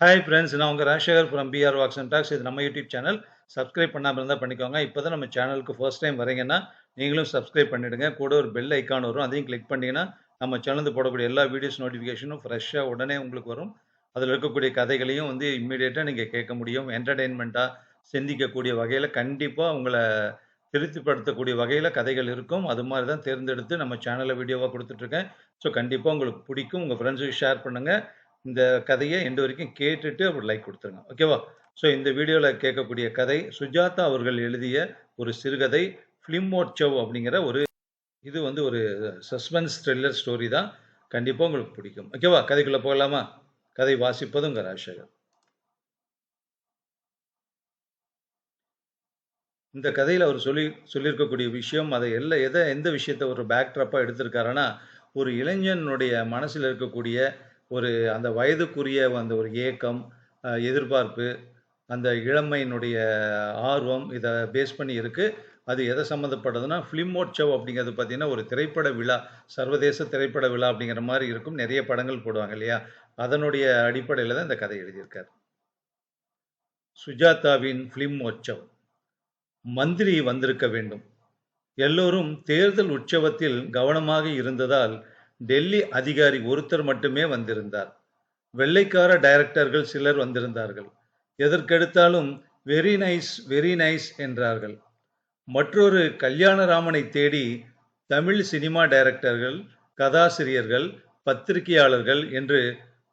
Hi friends நான் உங்கள் Rajasekar from PR Walks and Talks இது நம்ம யூடியூப் சேனல் சப்ஸ்கிரைப் பண்ணாமல் இருந்தால் பண்ணிக்கோங்க. இப்போ தான் நம்ம சேனலுக்கு ஃபர்ஸ்ட் டைம் வரீங்கன்னா நீங்களும் சப்ஸ்கிரைப் பண்ணிவிடுங்க கூட ஒரு பெல் ஐக்கான் வரும். அதையும் கிளிக் பண்ணிங்கன்னா நம்ம சேனலுக்கு போடக்கூடிய எல்லா வீடியோஸ் நோட்டிஃபிகேஷனும் ஃப்ரெஷ்ஷாக உடனே உங்களுக்கு வரும். அதில் இருக்கக்கூடிய கதைகளையும் வந்து இம்மிடியேட்டாக நீங்கள் கேட்க முடியும். என்டர்டெயின்மெண்ட்டாக சிந்திக்கக்கூடிய வகையில் கண்டிப்பாக உங்களை திருப்திப்படுத்தக்கூடிய வகையில் கதைகள் இருக்கும். அது மாதிரி தான் தேர்ந்தெடுத்து நம்ம சேனலில் வீடியோவாக கொடுத்துட்ருக்கேன் ஸோ கண்டிப்பாக உங்களுக்கு பிடிக்கும். உங்கள் ஃப்ரெண்ட்ஸுக்கு ஷேர் பண்ணுங்கள் இந்த கதையை எண்டு வரைக்கும் கேட்டுட்டு அப்படி லைக் கொடுத்துருங்க. ஓகேவா ஸோ இந்த வீடியோவில் கேட்கக்கூடிய கதை சுஜாதா அவர்கள் எழுதிய ஒரு சிறுகதை ஃபிலிமோட்சவ் அப்படிங்கிற ஒரு இது வந்து ஒரு சஸ்பென்ஸ் த்ரில்லர் ஸ்டோரி தான் கண்டிப்பாக உங்களுக்கு பிடிக்கும். ஓகேவா கதைக்குள்ளே போகலாமா? கதை வாசிப்பதும் உங்கள் ராஜசேகர் இந்த கதையில் அவர் சொல்லி சொல்லியிருக்கக்கூடிய விஷயம் அதை எல்லாம் எதை எந்த விஷயத்தை ஒரு பேக்ட்ராப்பாக எடுத்திருக்காருன்னா ஒரு இளைஞனுடைய மனசில் இருக்கக்கூடிய ஒரு அந்த வயதுக்குரிய அந்த ஒரு ஏக்கம் எதிர்பார்ப்பு அந்த இளமையினுடைய ஆர்வம் இதை பேஸ் பண்ணி இருக்கு. அது எதை சம்மந்தப்பட்டதுன்னா ஃபிலிமோட்சவ் அப்படிங்கிறது பார்த்தீங்கன்னா ஒரு திரைப்பட விழா சர்வதேச திரைப்பட விழா அப்படிங்கிற மாதிரி இருக்கும். நிறைய படங்கள் போடுவாங்க இல்லையா? அதனுடைய அடிப்படையில் தான் இந்த கதை எழுதியிருக்கார். சுஜாதாவின் ஃபிலிம் ஃபிலிமோட்சவ் மந்திரி வந்திருக்க வேண்டும். எல்லோரும் தேர்தல் உற்சவத்தில் கவனமாக இருந்ததால் டெல்லி அதிகாரி ஒருத்தர் மட்டுமே வந்திருந்தார். வெள்ளைக்கார டைரக்டர்கள் சிலர் வந்திருந்தார்கள். எதற்கெடுத்தாலும் வெரி நைஸ் வெரி நைஸ் என்றார்கள். மற்றொரு கல்யாணராமனை தேடி தமிழ் சினிமா டைரக்டர்கள் கதாசிரியர்கள் பத்திரிகையாளர்கள் என்று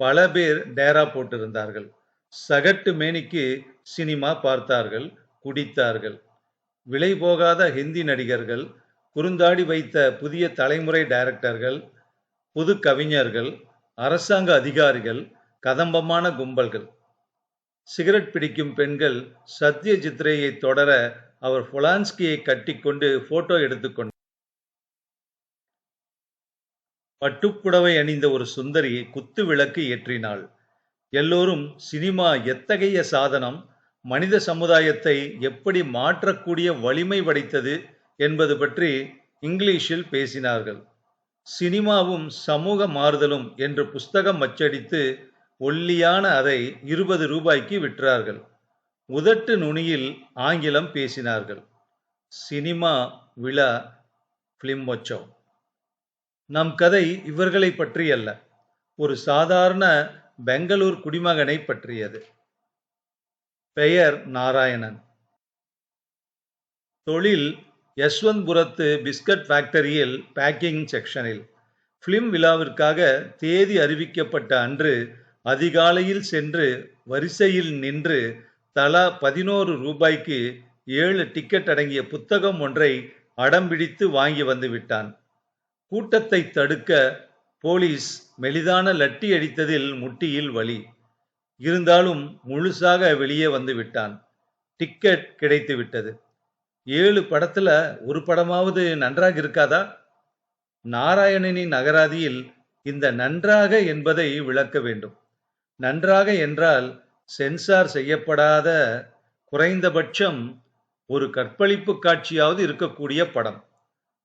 பல பேர் டேரா போட்டிருந்தார்கள். சகட்டு மேனிக்கு சினிமா பார்த்தார்கள் குடித்தார்கள். விலை போகாத ஹிந்தி நடிகர்கள் குறுந்தாடி வைத்த புதிய தலைமுறை டைரக்டர்கள் புது கவிஞர்கள் அரசாங்க அதிகாரிகள் கதம்பமான கும்பல்கள். சிகரெட் பிடிக்கும் பெண்கள் சத்ய சித்ரேயை தொடர அவர் பொலான்ஸ்கியை கட்டிக்கொண்டு போட்டோ எடுத்துக்கொண்டார் பட்டுப்புடவை அணிந்த ஒரு சுந்தரி குத்து விளக்கு ஏற்றினாள். எல்லோரும் சினிமா எத்தகைய சாதனம் மனித சமுதாயத்தை எப்படி மாற்றக்கூடிய வலிமை படைத்தது என்பது பற்றி இங்கிலீஷில் பேசினார்கள். சினிமாவும் சமூக மாறுதலும் என்று புஸ்தகம் அச்சடித்து ஒல்லியான அதை இருபது ரூபாய்க்கு விற்றார்கள். உதட்டு நுனியில் ஆங்கிலம் பேசினார்கள். சினிமா விழா பிலிமோச்சவ் நம் கதை இவர்களை பற்றி அல்ல ஒரு சாதாரண பெங்களூர் குடிமகனை பற்றியது. பெயர் நாராயணன். தொழில் யஸ்வந்த்புரத்து பிஸ்கட் ஃபேக்டரியில் பேக்கிங் செக்ஷனில் ஃபிலிம் விழாவிற்காக தேதி அறிவிக்கப்பட்ட அன்று அதிகாலையில் சென்று வரிசையில் நின்று தலா பதினோரு ரூபாய்க்கு ஏழு டிக்கெட் அடங்கிய புத்தகம் ஒன்றை அடம்பிடித்து வாங்கி வந்து விட்டான். கூட்டத்தை தடுக்க போலீஸ் மெலிதான லட்டி அடித்ததில் முட்டியில் வலி. இருந்தாலும் முழுசாக வெளியே வந்து விட்டான். டிக்கெட் கிடைத்து விட்டது. ஏழு படத்துல ஒரு படமாவது நன்றாக இருக்காதா? நாராயணனின் அகராதியில் இந்த நன்றாக என்பதை விளக்க வேண்டும். நன்றாக என்றால் சென்சார் செய்யப்படாத குறைந்தபட்சம் ஒரு கற்பழிப்பு காட்சியாவது இருக்கக்கூடிய படம்.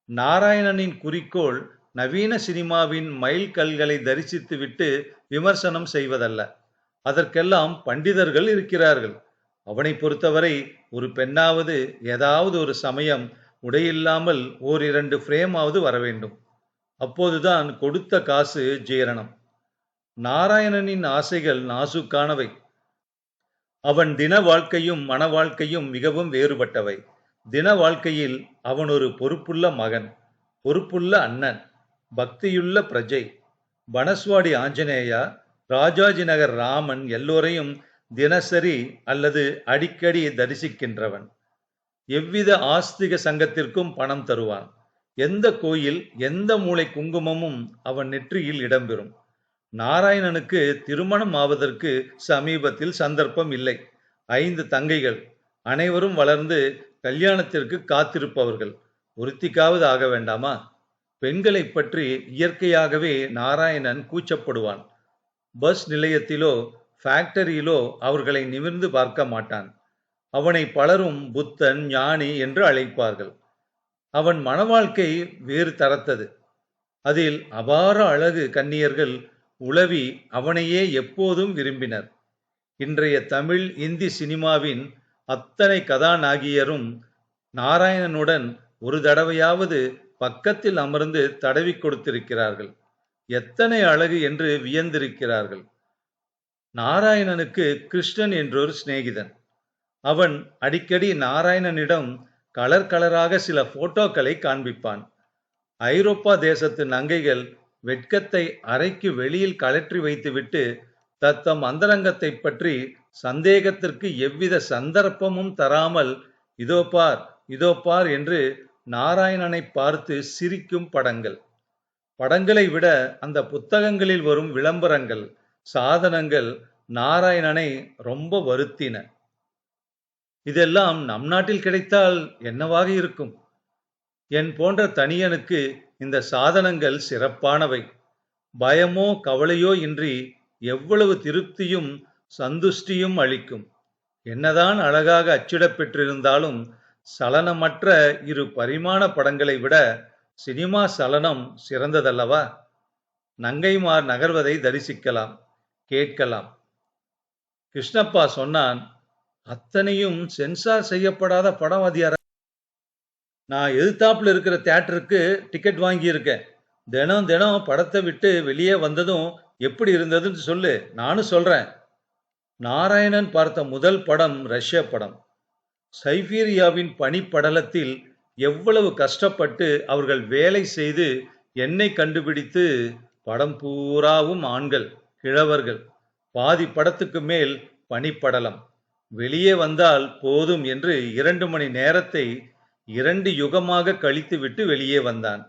நாராயணனின் குறிக்கோள் நவீன சினிமாவின் மைல்கல்களை தரிசித்துவிட்டு விமர்சனம் செய்வதல்ல. அதற்கெல்லாம் பண்டிதர்கள் இருக்கிறார்கள். அவனை பொறுத்தவரை ஒரு பெண்ணாவது ஏதாவது ஒரு சமயம் உடையில்லாமல் ஓரிரண்டு ஃப்ரேமாவது வர வேண்டும். அப்போதுதான் கொடுத்த காசு ஜீரணம். நாராயணனின் ஆசைகள் நாசுக்கானவை. அவன் தின வாழ்க்கையும் மன வாழ்க்கையும் மிகவும் வேறுபட்டவை. தின வாழ்க்கையில் அவன் ஒரு பொறுப்புள்ள மகன் பொறுப்புள்ள அண்ணன் பக்தியுள்ள பிரஜை. பனஸ்வாடி ஆஞ்சநேயா ராஜாஜி நகர் ராமன் எல்லோரையும் தினசரி அல்லது அடிக்கடி தரிசிக்கின்றவன். எவ்வித ஆஸ்திக சங்கத்திற்கும் பணம் தருவான். எந்த கோயில் எந்த மூளை குங்குமமும் அவன் நெற்றியில் இடம்பெறும். நாராயணனுக்கு திருமணம் ஆவதற்கு சமீபத்தில் சந்தர்ப்பம் இல்லை. ஐந்து தங்கைகள் அனைவரும் வளர்ந்து கல்யாணத்திற்கு காத்திருப்பவர்கள். ஒருத்திக்காவது ஆக வேண்டாமா? பெண்களை பற்றி இயற்கையாகவே நாராயணன் கூச்சப்படுவான். பஸ் நிலையத்திலோ ஃபேக்டரியிலோ அவர்களை நிமிர்ந்து பார்க்க மாட்டான். அவனை பலரும் புத்தன் ஞானி என்று அழைப்பார்கள். அவன் மனவாழ்க்கை வேறு தரத்தது. அதில் அபார அழகு கன்னியர்கள் உளவி அவனையே எப்போதும் விரும்பினர். இன்றைய தமிழ் இந்தி சினிமாவின் அத்தனை கதாநாயகியரும் நாராயணனுடன் ஒரு தடவையாவது பக்கத்தில் அமர்ந்து தடவி கொடுத்திருக்கிறார்கள். எத்தனை அழகு என்று வியந்திருக்கிறார்கள். நாராயணனுக்கு கிருஷ்ணன் என்றொரு சிநேகிதன். அவன் அடிக்கடி நாராயணனிடம் கலர் கலராக சில போட்டோக்களை காண்பிப்பான். ஐரோப்பா தேசத்து நங்கைகள் வெட்கத்தை அறைக்கு வெளியில் கலற்றி வைத்துவிட்டு தத்தம் அந்தரங்கத்தை பற்றி சந்தேகத்திற்கு எவ்வித சந்தர்ப்பமும் தராமல் இதோ பார் இதோ பார் என்று நாராயணனை பார்த்து சிரிக்கும் படங்கள். படங்களை விட அந்த புத்தகங்களில் வரும் விளம்பரங்கள் சாதனங்கள் நாராயணனை ரொம்ப வருத்தின. இதெல்லாம் நம் நாட்டில் கிடைத்தால் என்னவாக இருக்கும்? என் போன்ற தனியனுக்கு இந்த சாதனங்கள் சிறப்பானவை. பயமோ கவலையோ இன்றி எவ்வளவு திருப்தியும் சந்துஷ்டியும் அளிக்கும். என்னதான் அழகாக அச்சிடப்பெற்றிருந்தாலும் சலனமற்ற இரு பரிமாண படங்களை விட சினிமா சலனம் சிறந்ததல்லவா? நங்கைமார் நகர்வதை தரிசிக்கலாம். கேட்கலாம். கிருஷ்ணப்பா சொன்னான் அத்தனையும் சென்சார் செய்யப்படாத படம் அதிகார நான் எதிர்த்தாப்புல இருக்கிற தியேட்டருக்கு டிக்கெட் வாங்கியிருக்கேன். தினம் தினம் படத்தை விட்டு வெளியே வந்ததும் எப்படி இருந்ததுன்னு சொல்லு நானும் சொல்றேன். நாராயணன் பார்த்த முதல் படம் ரஷ்ய படம். சைபீரியாவின் பனிப்படலத்தில் எவ்வளவு கஷ்டப்பட்டு அவர்கள் வேலை செய்து என்னை கண்டுபிடித்து படம் பூராவும் ஆண்கள். கிழவர்கள். பாதி படத்துக்கு மேல் பனிப்படலம். வெளியே வந்தால் போதும் என்று இரண்டு மணி நேரத்தை இரண்டு யுகமாக கழித்துவிட்டு வெளியே வந்தான்.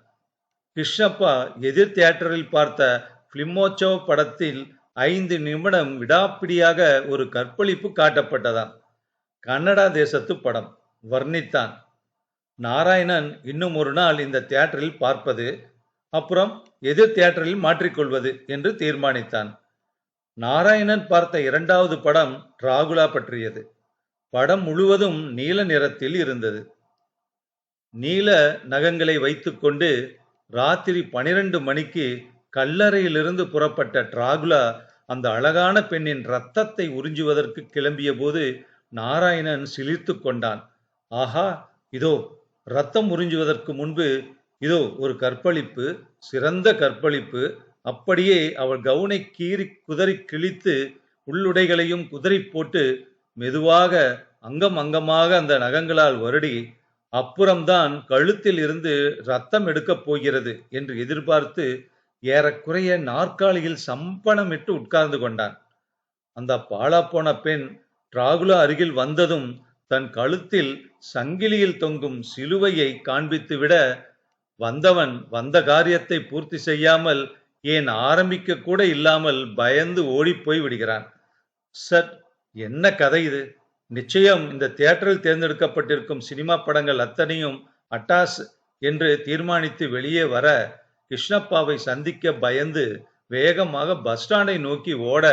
கிருஷ்ணப்பா எதிர் தியேட்டரில் பார்த்த பிலிமோச்சோ படத்தில் ஐந்து நிமிடம் விடாப்பிடியாக ஒரு கற்பழிப்பு காட்டப்பட்டதாம். கன்னடா தேசத்து படம். வர்ணித்தான். நாராயணன் இன்னும் ஒரு நாள் இந்த தியேட்டரில் பார்ப்பது அப்புறம் எதிர் தியேட்டரில் மாற்றிக்கொள்வது என்று தீர்மானித்தான். நாராயணன் பார்த்த இரண்டாவது படம் டிராகுலா பற்றியது. படம் முழுவதும் நீல நிறத்தில் இருந்தது. நீல நகங்களை வைத்துக்கொண்டு ராத்திரி பனிரெண்டு மணிக்கு கல்லறையிலிருந்து புறப்பட்ட டிராகுலா அந்த அழகான பெண்ணின் ரத்தத்தை உறிஞ்சுவதற்கு கிளம்பிய போது நாராயணன் சிலிர்த்து கொண்டான். ஆஹா இதோ ரத்தம் உறிஞ்சுவதற்கு முன்பு இதோ ஒரு கற்பழிப்பு சிறந்த கற்பழிப்பு அப்படியே அவள் கவுனை கீறி குதறி கிழித்து உள்ளுடைகளையும் குதறி போட்டு மெதுவாக அங்கம் அங்கமாக அந்த நகங்களால் வருடி அப்புறம்தான் கழுத்தில் இருந்து ரத்தம் எடுக்கப் போகிறது என்று எதிர்பார்த்து ஏறக்குறைய நாற்காலியில் சம்பனமிட்டு உட்கார்ந்து கொண்டான். அந்த பாலாப்போன பெண் டிராகுலா அருகில் வந்ததும் தன் கழுத்தில் சங்கிலியில் தொங்கும் சிலுவையை காண்பித்துவிட வந்தவன் வந்த காரியத்தை பூர்த்தி செய்யாமல் ஏன் ஆரம்பிக்க கூட இல்லாமல் பயந்து ஓடிப்போய் விடுகிறான்? சட் என்ன கதை இது? நிச்சயம் இந்த தியேட்டரில் தேர்ந்தெடுக்கப்பட்டிருக்கும் சினிமா படங்கள் அத்தனையும் அட்டாஸ் என்று தீர்மானித்து வெளியே வர கிருஷ்ணப்பாவை சந்திக்க பயந்து வேகமாக பஸ் ஸ்டாண்டை நோக்கி ஓட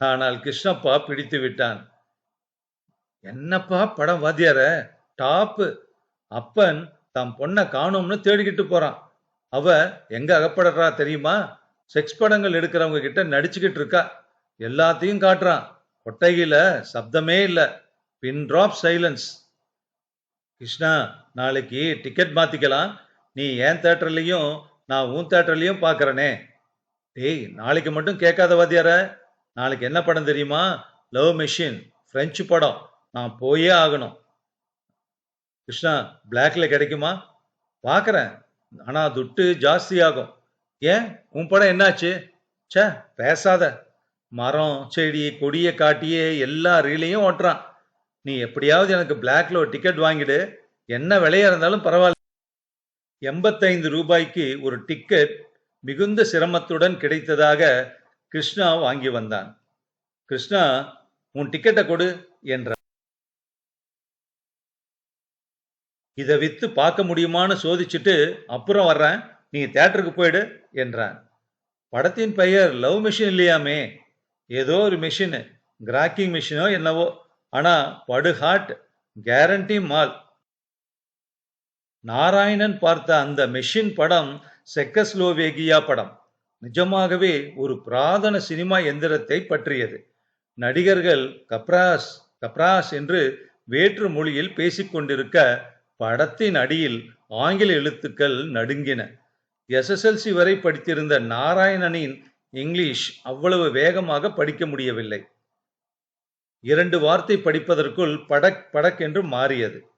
ஆனால் கிருஷ்ணப்பா பிடித்து விட்டான். என்னப்பா படம் வாத்தியார? டாப்பு. அப்பன் தம் பொண்ணை காணோம்னு தேடிக்கிட்டு போறான். அவ எங்க அகப்படுறா தெரியுமா? செக்ஸ் படங்கள் எடுக்கிறவங்க கிட்ட நடிச்சுக்கிட்டு இருக்கா. எல்லாத்தையும் காட்டுறான். கொட்டகையில சப்தமே இல்ல. Pin drop silence. கிருஷ்ணா நாளைக்கு டிக்கெட் மாத்திக்கலாம். நீ ஏன் தேட்டர்லயும் நான் உன் தேட்டர்லயும் பாக்குறனே. டேய் நாளைக்கு மட்டும் கேட்காத வாத்தியார. நாளைக்கு என்ன படம் தெரியுமா? லவ் மெஷின் பிரெஞ்சு படம். நான் போயே ஆகணும். கிருஷ்ணா பிளாக்ல கிடைக்குமா? பார்க்குறேன் ஆனா துட்டு ஜாஸ்தி ஆகும் ஏன்? உன் படம் என்னாச்சு? ச்சே பேசாத. மரம் செடி கொடியை காட்டியே எல்லா ரீலையும் ஓட்டுறான். நீ எப்படியாவது எனக்கு பிளாக்ல ஒரு டிக்கெட் வாங்கிடு. என்ன விலையா இருந்தாலும் பரவாயில்ல. எண்பத்தைந்து ரூபாய்க்கு ஒரு டிக்கெட் மிகுந்த சிரமத்துடன் கிடைத்ததாக கிருஷ்ணா வாங்கி வந்தான். கிருஷ்ணா உன் டிக்கெட்டை கொடு என்றான். இதை வித்து பார்க்க முடியுமான்னு சோதிச்சுட்டு அப்புறம் வர்றேன். நீ தேட்டருக்கு போயிடு என்றான். படத்தின் பெயர் லவ் மிஷின் இல்லையாமே? ஏதோ ஒரு மிஷினு. கிராக்கிங் மிஷினோ என்னவோ. ஆனா படு ஹாட் கேரண்டி மால். நாராயணன் பார்த்த அந்த மெஷின் படம் செக்கஸ்லோவேகியா படம். நிஜமாகவே ஒரு புராதன சினிமா எந்திரத்தை பற்றியது. நடிகர்கள் கப்ராஸ் கப்ராஸ் என்று வேற்று மொழியில் பேசிக் கொண்டிருக்க படத்தின் அடியில் ஆங்கில எழுத்துக்கள் நடுங்கின. எஸ்எஸ்எல்சி வரை படித்திருந்த நாராயணனின் இங்கிலீஷ் அவ்வளவு வேகமாக படிக்க முடியவில்லை. இரண்டு வார்த்தை படிப்பதற்குள் படக் படக் என்று மாறியது.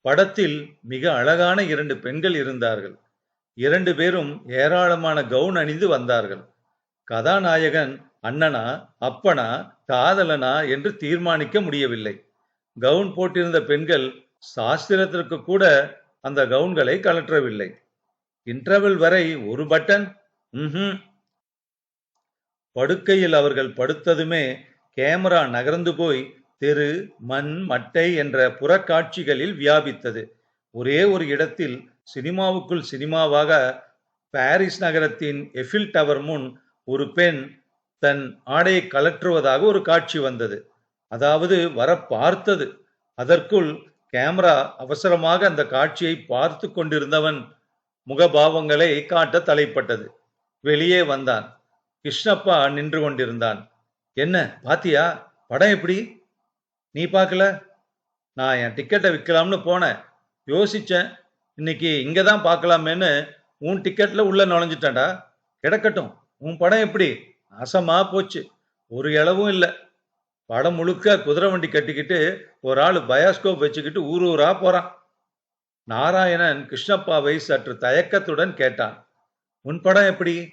படத்தில் மிக அழகான இரண்டு பெண்கள் இருந்தார்கள். இரண்டு பேரும் ஏராளமான கவுன் அணிந்து வந்தார்கள். கதாநாயகன் அண்ணனா அப்பனா காதலனா என்று தீர்மானிக்க முடியவில்லை. கவுன் போட்டிருந்த பெண்கள் சாஸ்திரத்திற்கு கூட அந்த கவுன்களை கலற்றவில்லை. இன்டர்வல் வரை ஒரு பட்டன் படுக்கையில் அவர்கள் படுத்ததுமே கேமரா நகர்ந்து போய் தெரு மண் மட்டை என்ற புறக்காட்சிகளில் வியாபித்தது. ஒரே ஒரு இடத்தில் சினிமாவுக்குள் சினிமாவாக பாரிஸ் நகரத்தின் எஃபில் டவர் முன் ஒரு பெண் தன் ஆடையை கலற்றுவதாக ஒரு காட்சி வந்தது. அதாவது வர பார்த்தது அதற்குள் கேமரா அவசரமாக அந்த காட்சியை பார்த்து கொண்டிருந்தவன் முகபாவங்களை காட்ட தலைப்பட்டது. வெளியே வந்தான். கிருஷ்ணப்பா நின்று கொண்டிருந்தான். என்ன பாத்தியா? படம் எப்படி? நீ பார்க்கல? நான் என் டிக்கெட்டை விற்கலாம்னு போனேன். யோசிச்சேன். இன்னைக்கு இங்கே தான் பார்க்கலாமேன்னு உன் டிக்கெட்டில் உள்ள நுழைஞ்சிட்டேன்டா. கிடக்கட்டும். உன் படம் எப்படி? அசமாக போச்சு. ஒரு இளவும் இல்லை. படம் முழுக்க குதிரை வண்டி கட்டிக்கிட்டு ஒரு ஆள் பயாஸ்கோப் வச்சுக்கிட்டு ஊர் ஊரா போறான். நாராயணன் கிருஷ்ணப்பாவை சற்று தயக்கத்துடன் கேட்டான். உன் படம் எப்படி?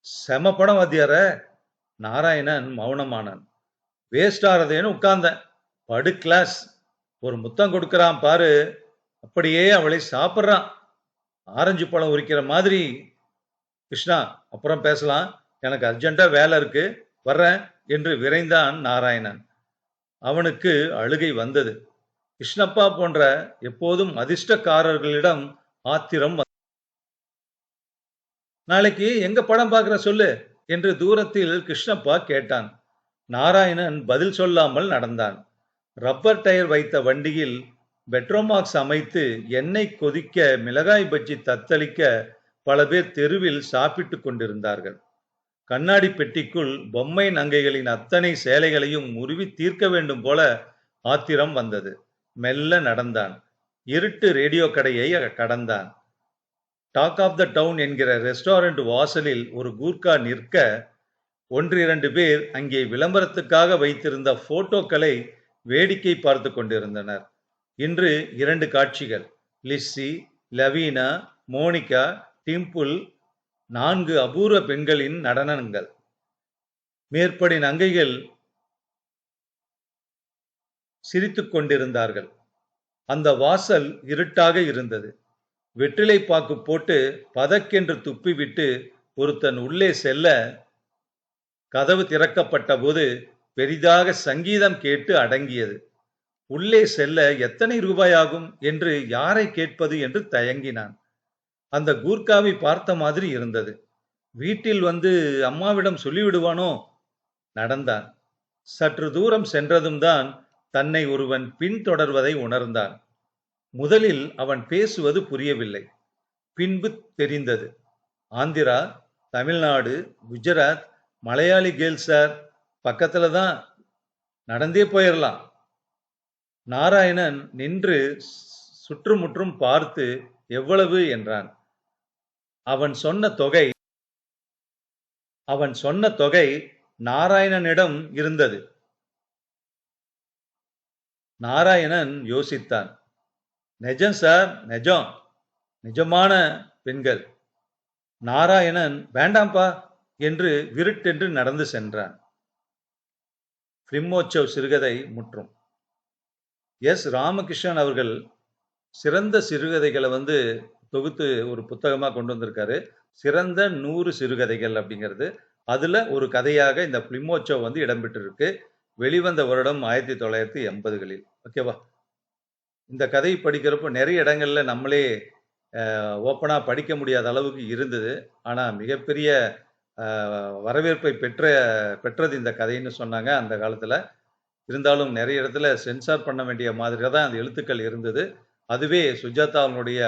செம படம் வாத்தியார. நாராயணன் மௌனமானான். வேஸ்ட் ஆறதேன்னு உட்கார்ந்தேன். படு கிளாஸ். ஒரு முத்தம் கொடுக்கறான் பாரு. அப்படியே அவளை சாப்பிட்றான். ஆரஞ்சு பழம் உரிக்கிற மாதிரி. கிருஷ்ணா அப்புறம் பேசலாம். எனக்கு அர்ஜென்ட்டாக வேலை இருக்கு. வர்றேன். என்று விரைந்தான் நாராயணன். அவனுக்கு அழுகை வந்தது. கிருஷ்ணப்பா போன்ற எப்போதும் அதிர்ஷ்டக்காரர்களிடம் ஆத்திரம் நாளைக்கு எங்க படம் பார்க்கற சொல்லு என்று தூரத்தில் கிருஷ்ணப்பா கேட்டான். நாராயணன் பதில் சொல்லாமல் நடந்தான். ரப்பர் டயர் வைத்த வண்டியில் பெட்ரோமாக்ஸ் அமைத்து எண்ணெய் கொதிக்க மிளகாய் பஜ்ஜி தத்தளிக்க பல பேர் தெருவில் சாப்பிட்டுக் கொண்டிருந்தார்கள். கண்ணாடி பெட்டிக்குள் பொம்மை நங்கைகளின் அத்தனை சேலைகளையும் உருவி தீர்க்க வேண்டும் போல ஆத்திரம் வந்தது. மெல்ல நடந்தான். இருட்டு ரேடியோ கடையை கடந்தான். டாக் ஆஃப் த டவுன் என்கிற ரெஸ்டாரண்ட் வாசலில் ஒரு கூர்க்கா நிற்க ஒன்றிரண்டு பேர் அங்கே விளம்பரத்துக்காக வைத்திருந்த போட்டோக்களை வேடிக்கை பார்த்து கொண்டிருந்தனர். இன்று இரண்டு காட்சிகள். லிஸ்ஸி லவீனா மோனிகா டிம்பிள் நான்கு அபூர்வ பெண்களின் நடனங்கள். மேற்படி நங்கைகள் சிரித்துக் கொண்டிருந்தார்கள். அந்த வாசல் இருட்டாக இருந்தது. வெற்றிலை பாக்கு போட்டு பதக்கென்று துப்பிவிட்டு ஒருத்தன் உள்ளே செல்ல கதவு திறக்கப்பட்ட போது பெரிதாக சங்கீதம் கேட்டு அடங்கியது. உள்ளே செல்ல எத்தனை ரூபாய் ஆகும் என்று யாரை கேட்பது என்று தயங்கினான். அந்த கூர்க்காவை பார்த்த மாதிரி இருந்தது. வீட்டில் வந்து அம்மாவிடம் சொல்லிவிடுவானோ? நடந்தான். சற்று தூரம் சென்றதும் தான் தன்னை ஒருவன் பின்தொடர்வதை உணர்ந்தான். முதலில் அவன் பேசுவது புரியவில்லை. பின்பு தெரிந்தது. ஆந்திரா தமிழ்நாடு குஜராத் மலையாளி கேர்ள் சார் பக்கத்துல தான் நடந்தே போயிடலாம் நாராயணன் நின்று சுற்றுமுற்றும் பார்த்து எவ்வளவு என்றான். அவன் சொன்ன தொகை அவன் சொன்ன தொகை நாராயணனிடம் இருந்தது. நாராயணன் யோசித்தான். நிஜம் சார் நிஜம். நிஜமான பெண்கள். நாராயணன் வேண்டாம்பா என்று விருட்டென்று நடந்து சென்றான். பிலிம்மோற்சவ் சிறுகதை முற்றும். எஸ். ராமகிருஷ்ணன் அவர்கள் சிறந்த சிறுகதைகளை வந்து தொகுத்து ஒரு புத்தகமா கொண்டு வந்திருக்காரு. சிறந்த நூறு சிறுகதைகள் அப்படிங்கிறது. அதுல ஒரு கதையாக இந்த பிலிமோச்சோ வந்து இடம்பெற்றிருக்கு. வெளிவந்த வருடம் ஆயிரத்தி தொள்ளாயிரத்தி எண்பதுகளில். ஓகேவா இந்த கதை படிக்கிறப்போ நிறைய இடங்கள்ல நம்மளே ஓப்பனா படிக்க முடியாத அளவுக்கு இருந்தது. ஆனா மிகப்பெரிய அஹ், வரவேற்பை பெற்ற பெற்றது இந்த கதைன்னு சொன்னாங்க அந்த காலத்துல. இருந்தாலும் நிறைய இடத்துல சென்சார் பண்ண வேண்டிய மாதிரி தான் அந்த எழுத்துக்கள் இருந்தது. அதுவே சுஜாதா அவனுடைய